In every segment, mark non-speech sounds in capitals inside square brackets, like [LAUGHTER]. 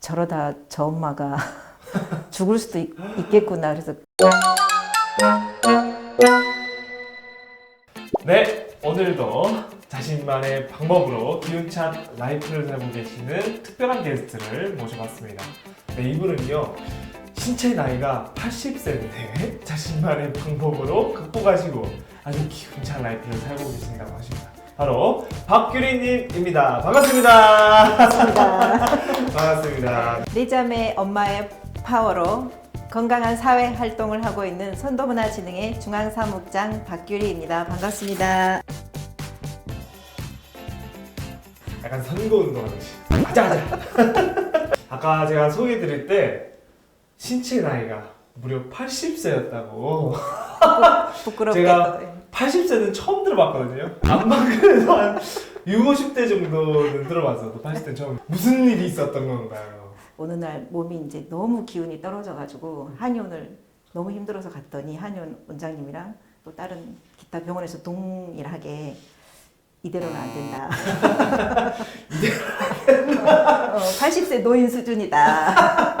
저러다 저 엄마가 [LAUGHS] 죽을 수도 있, 있겠구나. 그래서 네, 오늘도 자신만의 방법으로 기운찬 라이프를 살고 계시는 특별한 게스트를 모셔봤습니다. 네, 이분은요, 신체 나이가 80세인데 자신만의 방법으로 극복하시고 아주 기운찬 라이프를 살고 계신다고 하십니다. 바로 박규리님입니다. 반갑습니다. 반갑습니다. [LAUGHS] 네자매 엄마의 파워로 건강한 사회 활동을 하고 있는 선도문화진흥회 중앙사무장 박규리입니다. 반갑습니다. 약간 선거 운동 하듯이 가자 가자 [LAUGHS] 아까 제가 소개해드릴 때 신체 나이가 무려 80세였다고 부끄럽게 제가- 또, 예. 80세는 처음 들어봤거든요 안만 그래도 한 6, 50대 정도는 들어봤어도 80대는 처음 무슨 일이 있었던 건가요? 어느 날 몸이 이제 너무 기운이 떨어져가지고 한의원을 너무 힘들어서 갔더니 한의원 원장님이랑 또 다른 기타 병원에서 동일하게 이대로는 안 된다. [LAUGHS] 어, 80세 노인 수준이다.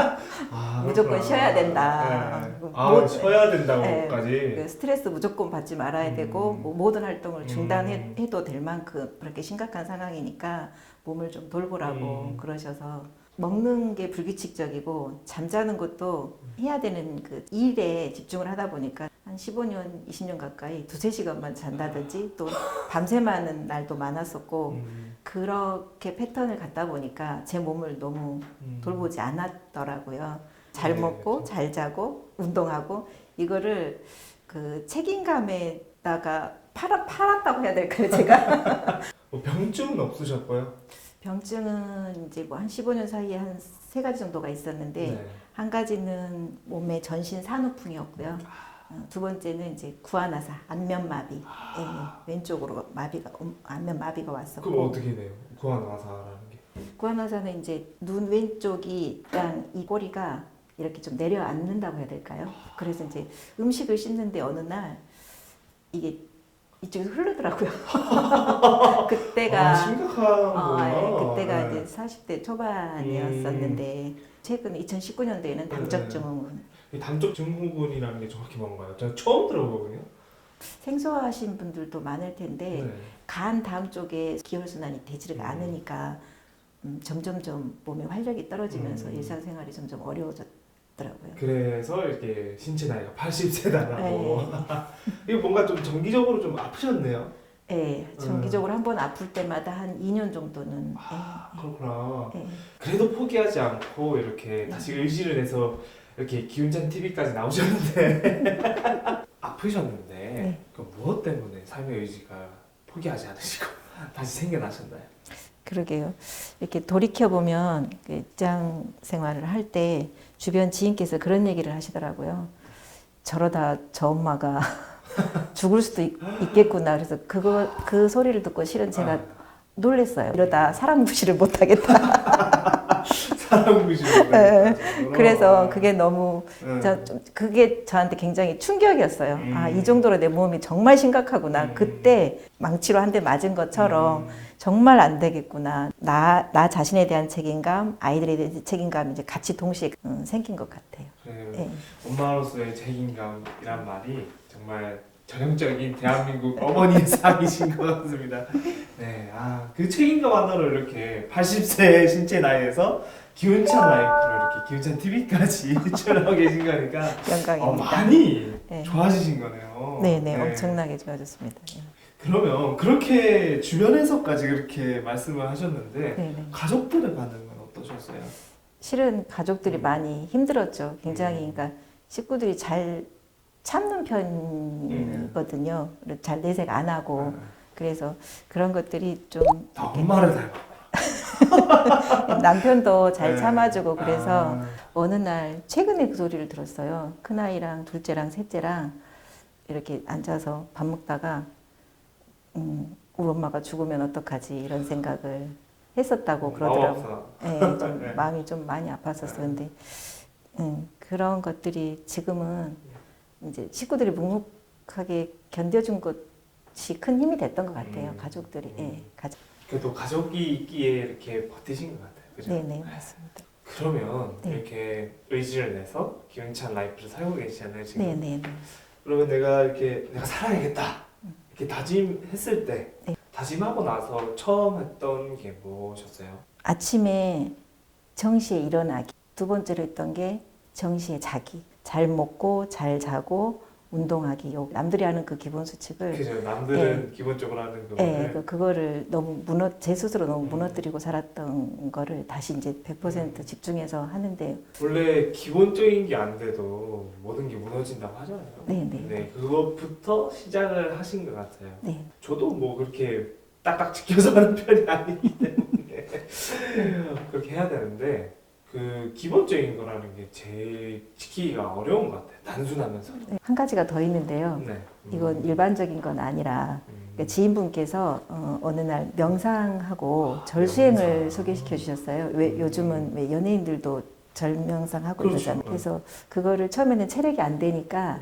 아, 무조건. 쉬어야 된다. 네. 뭐- 아 뭐- 쉬어야 그 된다고까지 스트레스 무조건 받지 말아야 음. 되고 뭐 모든 활동을 음. 중단해도 될 만큼 그렇게 심각한 상황이니까 몸을 좀 돌보라고 음. 그러셔서 먹는 게 불규칙적이고 잠자는 것도 해야 되는 그 일에 집중을 하다 보니까 한 15년, 20년 가까이 두세 시간만 잔다든지 또 밤새마는 날도 많았었고 음, 그렇게 패턴을 갖다 보니까 제 몸을 너무 음. 돌보지 않았더라고요. 잘 네, 먹고. 잘 자고 운동하고 이거를 그 책임감에다가 팔아, 팔았다고 해야 될까요 제가 [LAUGHS] 뭐 병증은 없으셨고요? 병증은 이제 뭐 한 15년 사이에 한 세 가지 정도가 있었는데 네. 한 가지는 몸의 전신 산후풍이었고요. 어, 두 번째는 이제 구안화사 안면마비 예, 왼쪽으로 마비가 음, 안면 마비가 왔었고 그럼 어떻게 돼요? 구안화사라는 게 구안화사는 이제 눈 왼쪽이 약간 이 꼬리가 이렇게 좀 내려앉는다고 해야 될까요? 그래서 이제 음식을 씹는데 어느 날 이게 이쪽에서 흐르더라고요. [LAUGHS] 그때가 아, 심각한 어, 예, 그때가 네. 이제 40대 초반이었었는데 최근 2019년도에는 당적 증후군 이 단쪽 증후군이라는 게 정확히 뭔가요? 제가 처음 들어보거든요. 생소하신 분들도 많을 텐데 네. 간 다음 쪽에 기혈순환이 되지가 음. 않으니까 음, 점점점 몸의 활력이 떨어지면서 음. 일상생활이 점점 어려워졌 더라고요. 그래서 이렇게 신체 나이가 80세다라고. 네. [LAUGHS] 이거 뭔가 좀 정기적으로 좀 아프셨네요. 예, 음. 정기적으로 한 번 아플 때마다 한 2년 정도는 아, 예, 그렇구나. 예, 예. 그래도 포기하지 않고 이렇게 다시 의지를 내서 이렇게 기운찬 TV까지 나오셨는데 [LAUGHS] 아프셨는데 네. 그 무엇 때문에 삶의 의지가 포기하지 않으시고 [LAUGHS] 다시 생겨나셨나요? 그러게요. 이렇게 돌이켜 보면 그 직장 생활을 할 때 주변 지인께서 그런 얘기를 하시더라고요. 저러다 저 엄마가 [LAUGHS] 죽을 수도 있, 겠구나 그래서 그거 그 소리를 듣고 실은 제가 아. 놀랬어요. 이러다 사랑 무시를 못 하겠다. [LAUGHS] 사람 구시로. 예, 그래서 그게 너무 네. 저, 좀 그게 저한테 굉장히 충격이었어요. 음. 아, 이 정도로 내 몸이 정말 심각하구나. 음. 그때 망치로 한 대 맞은 것처럼 정말 안 되겠구나. 나, 나 자신에 대한 책임감, 아이들에 대한 책임감이 이제 같이 동시에 음, 생긴 것 같아요. 그 예. 엄마로서의 책임감이란 말이 정말 전형적인 대한민국 어머니의 상이신 [LAUGHS] 것 같습니다. 네, 아, 그 책임감 하나로 이렇게 80세 신체 나이에서 기운찬 라이프로 이렇게 기운찬 TV까지 [LAUGHS] 출연하고 계신 거니까 어, 영광입니다. 많이 네. 좋아지신 거네요. 네네, 엄청나게 좋아졌습니다. 예. 그러면 그렇게 주변에서까지 그렇게 말씀을 하셨는데 네네. 가족들의 반응은 어떠셨어요? 실은 가족들이 음. 많이 힘들었죠. 굉장히, 음. 그러니까 식구들이 잘 참는 편이거든요. 잘 내색 안 하고. 그래서 그런 것들이 좀 다 이렇게 엄마를 닮아. [LAUGHS] 남편도 잘 네. 참아주고 그래서 아, 어느 날 최근에 그 소리를 들었어요. 큰아이랑 둘째랑 셋째랑 이렇게 앉아서 밥 먹다가 음, 우리 엄마가 죽으면 어떡하지 이런 생각을 했었다고 그러더라고요. 마법사. 예, 좀 [LAUGHS] 네. 마음이 좀 많이 아팠었어요. 근데 음, 그런 것들이 지금은 이제 식구들이 묵묵하게 견뎌준 것이 큰 힘이 됐던 것 같아요. 음. 가족들이. 예, 가족. 그래도 가족이 있기에 이렇게 버티신 것 같아요. 그죠? 네, 네, 맞습니다. 그러면 네. 이렇게 의지를 내서 기운찬 라이프를 살고 계시잖아요 지금. 네, 네, 네. 그러면 내가 이렇게 내가 살아야겠다 이렇게 다짐했을 때 네. 다짐하고 나서 처음 했던 게 뭐셨어요? 아침에 정시에 일어나기. 두 번째로 했던 게 정시에 자기. 잘 먹고 잘 자고 운동하기. 요 남들이 하는 그 기본 수칙을 그죠 남들은 기본적으로 하는 예, 거를 그, 그거를 너무 무너 제 스스로 너무 무너뜨리고 살았던 거를 다시 이제 100% 집중해서 하는데 원래 기본적인 게 안 돼도 모든 게 무너진다고 하잖아요. 네, 네. 네, 그것부터 시작을 하신 것 같아요. 네. 저도 뭐 그렇게 딱딱 지켜서 하는 편이 아니기 때문에 [LAUGHS] 그렇게 해야 되는데 그 기본적인 거라는 게 제일 지키기가 어려운 것 같아요. 단순하면서. 네. 한 가지가 더 있는데요. 네. 음. 이건 일반적인 건 아니라 음. 그러니까 지인분께서 어, 어느 날 명상하고 절수행을 명상. 소개시켜 주셨어요. 왜 요즘은 왜 연예인들도 절명상 하고 그렇죠. 이러잖아요. 그래서 그거를 처음에는 체력이 안 되니까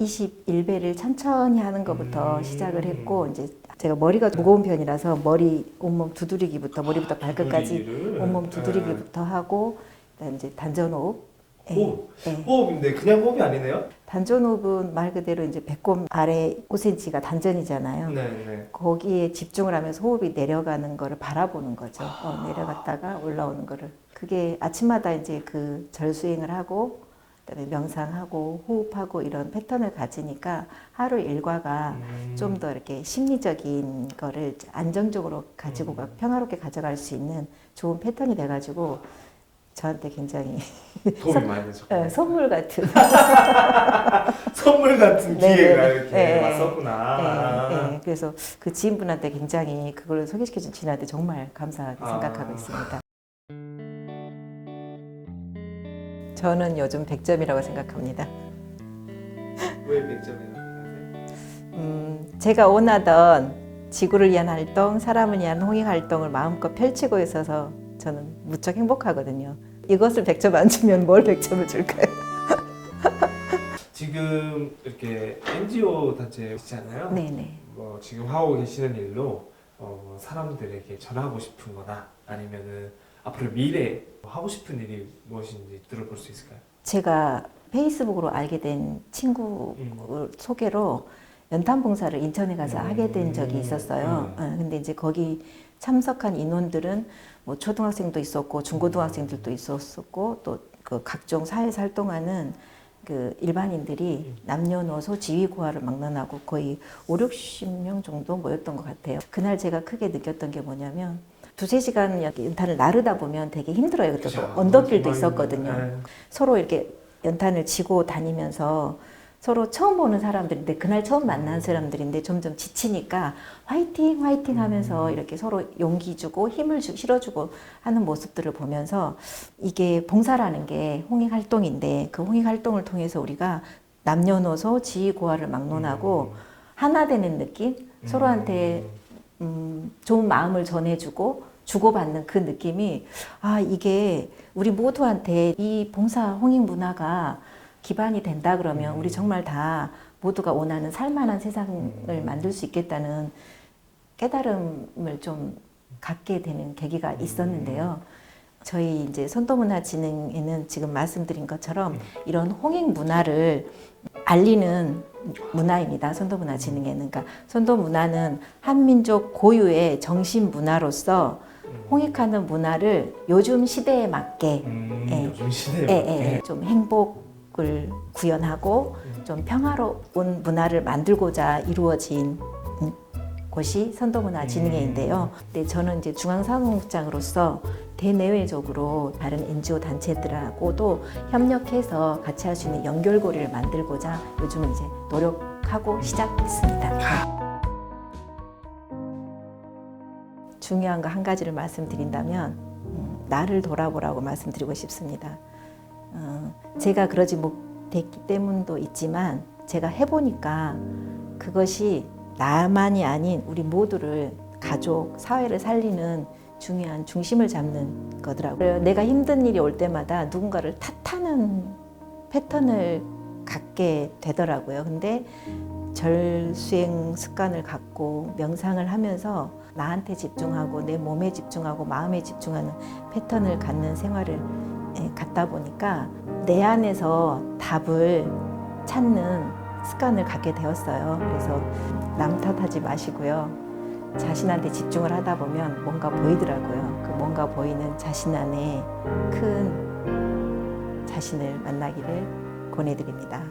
21배를 천천히 하는 것부터 음. 시작을 했고 이제 제가 머리가 무거운 편이라서 머리 온몸 두드리기부터 머리부터 발끝까지 두드리기를. 온몸 두드리기부터 하고 그다음 이제 단전호흡. 네. 예, 호흡. 예. 호흡인데 그냥 호흡이 아니네요? 단전호흡은 말 그대로 이제 배꼽 아래 5cm가 단전이잖아요. 네, 네. 거기에 집중을 하면서 호흡이 내려가는 거를 바라보는 거죠. 어, 내려갔다가 올라오는 거를. 그게 아침마다 이제 그 절수행을 하고 그다음에 명상하고 호흡하고 이런 패턴을 가지니까 하루 일과가 음. 좀더 이렇게 심리적인 거를 안정적으로 가지고 가, 음. 평화롭게 가져갈 수 있는 좋은 패턴이 돼가지고 저한테 굉장히 [LAUGHS] 도움이 많이 되죠. 어, 선물 같은 [LAUGHS] 선물 같은 네, 기회가 네, 네. 이렇게 네, 왔었구나. 예, 예. 그래서 그 지인분한테 굉장히 그걸 소개시켜준 지인한테 정말 감사하게 아. 생각하고 있습니다. 저는 요즘 100점이라고 생각합니다. 왜 100점이라고 음, 제가 원하던 지구를 위한 활동, 사람을 위한 홍익 활동을 마음껏 펼치고 있어서 저는 무척 행복하거든요. 이것을 100점 안 주면 뭘 100점을 줄까요? [LAUGHS] 지금 이렇게 NGO 단체시잖아요. 네네. 뭐 지금 하고 계시는 일로 어, 뭐 사람들에게 전하고 싶은 거나 아니면은 앞으로 미래 하고 싶은 일이 무엇인지 들어볼 수 있을까요? 제가 페이스북으로 알게 된 친구 음. 소개로 연탄 봉사를 인천에 가서 음. 하게 된 적이 있었어요. 어, 근데 이제 거기 참석한 인원들은 뭐 초등학생도 있었고 중고등학생들도 있었었고 또 그 각종 사회에서 활동하는 그 일반인들이 남녀노소 지위고하를 막론하고 거의 5, 60명 정도 모였던 것 같아요. 그날 제가 크게 느꼈던 게 뭐냐면 두세 시간 연탄을 나르다 보면 되게 힘들어요. 그때 또 언덕길도 있었거든요. 네. 서로 이렇게 연탄을 지고 다니면서 서로 처음 보는 사람들인데 그날 처음 만난 사람들인데 점점 지치니까 화이팅 화이팅 하면서 이렇게 서로 용기 주고 힘을 주, 실어주고 하는 모습들을 보면서 이게 봉사라는 게 홍익 활동인데 그 홍익 활동을 통해서 우리가 남녀노소 지위고하를 막론하고 하나 되는 느낌 음. 서로한테 음, 좋은 마음을 전해주고 주고받는 그 느낌이 아 이게 우리 모두한테 이 봉사 홍익 문화가 기반이 된다 그러면 음. 우리 정말 다 모두가 원하는 살만한 세상을 음. 만들 수 있겠다는 깨달음을 좀 갖게 되는 계기가 음. 있었는데요. 저희 이제 선도문화진흥에는 지금 말씀드린 것처럼 음. 이런 홍익 문화를 알리는 문화입니다. 선도문화진흥회는 그러니까 선도문화는 한민족 고유의 정신 문화로서 홍익하는 문화를 요즘 시대에 맞게 음, 예. 요즘 시대에 예, 맞게. 예, 좀 행복을 구현하고 좀 평화로운 문화를 만들고자 이루어진 음, 곳이 선도문화진흥회인데요. 근데 저는 이제 중앙사무국장으로서 대내외적으로 다른 NGO 단체들하고도 협력해서 같이 할 수 있는 연결고리를 만들고자 요즘은 이제 노력하고 시작했습니다. 중요한 거 한 가지를 말씀드린다면 음, 나를 돌아보라고 말씀드리고 싶습니다. 어, 제가 그러지 못했기 때문도 있지만 제가 해보니까 그것이 나만이 아닌 우리 모두를 가족, 사회를 살리는 중요한 중심을 잡는 거더라고요. 내가 힘든 일이 올 때마다 누군가를 탓하는 패턴을 갖게 되더라고요. 근데 절수행 습관을 갖고 명상을 하면서 나한테 집중하고 내 몸에 집중하고 마음에 집중하는 패턴을 갖는 생활을 예, 갖다 보니까 내 안에서 답을 찾는 습관을 갖게 되었어요. 그래서 남 탓하지 마시고요. 자신한테 집중을 하다 보면 뭔가 보이더라고요. 그 뭔가 보이는 자신 안에 큰 자신을 만나기를 권해드립니다.